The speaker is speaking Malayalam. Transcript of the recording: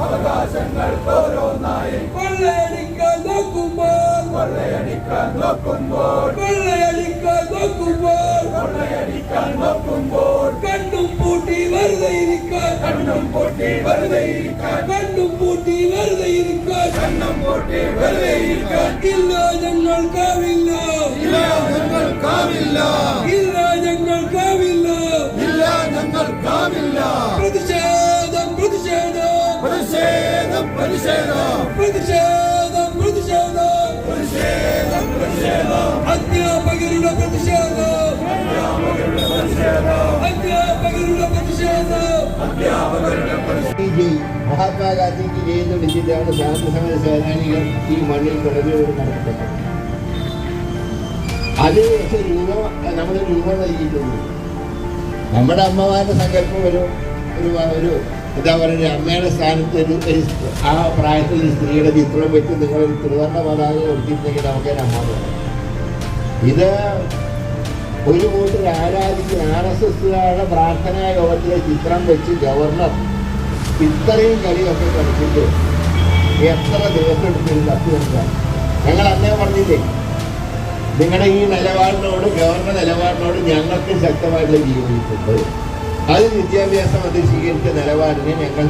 അവകാശങ്ങൾ ഓരോന്നായി കൊള്ളയടിക്കാൻ നോക്കുമ്പോൾ കൊള്ളയടിക്കാൻ നോക്കുമ്പോൾ കൊള്ളയടിക്കാൻ നോക്കുമ്പോൾ കൊള്ളയടിക്കാൻ നോക്കുമ്പോൾ കണ്ണും പൂട്ടി വെറുതെ കണ്ണും പൂട്ടി വെറുതെ കണ്ണും പൂട്ടി വെറുതെ കണ്ണും പൂട്ടി വെറുതെ ഇരിക്കാൻ ഇല്ല ഞങ്ങൾക്കാവില്ല ഇല്ല ഞങ്ങൾക്കാവില്ല ഇല്ല ഞങ്ങൾക്കാവില്ല ഇല്ല ഞങ്ങൾക്കാവില്ല പ്രതിഷേധം പ്രതിഷേധം പ്രതിഷേധം പ്രതിഷേധം. പ്രതിഷേധം പ്രതിഷേധം. പ്രതിഷേധം പ്രതിഷേധം. അധ്യാപകരുടെ പ്രതിഷേധം. അധ്യാപകരുടെ പ്രതിഷേധം. അധ്യാപകരുടെ പ്രതിഷേധം. മഹാത്മാഗാന്ധിക്ക് ജയിന്ന് വിളിച്ചിട്ടാണ് സ്വാതന്ത്ര്യ സേനാനികൾ ഈ മണ്ണിൽ തുടരുന്നത് നടക്കുന്നത് അത് രൂപം നമ്മൾ രൂപം നൽകിയിട്ടുണ്ട്. നമ്മുടെ അമ്മമാരുടെ സങ്കല്പം ഒരു ഒരു എന്താ പറയുക അമ്മയുടെ സ്ഥാനത്ത് ഒരു ആ പ്രായത്തിൽ ഒരു സ്ത്രീയുടെ ചിത്രം വെച്ച് നിങ്ങൾ ഒരു ത്രിവർണ പതാക കൊടുത്തിട്ടുണ്ടെങ്കിൽ നമുക്ക് അമ്മ ഇത് ഒരു കൂട്ടർ ആരാധിക്കുന്ന ആർ എസ് എസുകാരുടെ പ്രാർത്ഥനാ യോഗത്തിലെ ചിത്രം വെച്ച് ഗവർണർ ഇത്രയും കളിയൊക്കെ കളിച്ചിട്ട് എത്ര ദിവസം എടുത്തൊരു കത്ത് കൊടുക്കാം ഞങ്ങൾ അന്നേ പറഞ്ഞില്ലേ നിങ്ങളുടെ ഈ നിലപാടിനോട് ഗവർണർ നിലപാടിനോട് ഞങ്ങൾക്ക് ശക്തമായിട്ടുള്ള വിയോജിപ്പുണ്ട്. അത് വിദ്യാഭ്യാസ മന്ത്രി സ്വീകരിച്ച നിലപാടിനെ ഞങ്ങൾ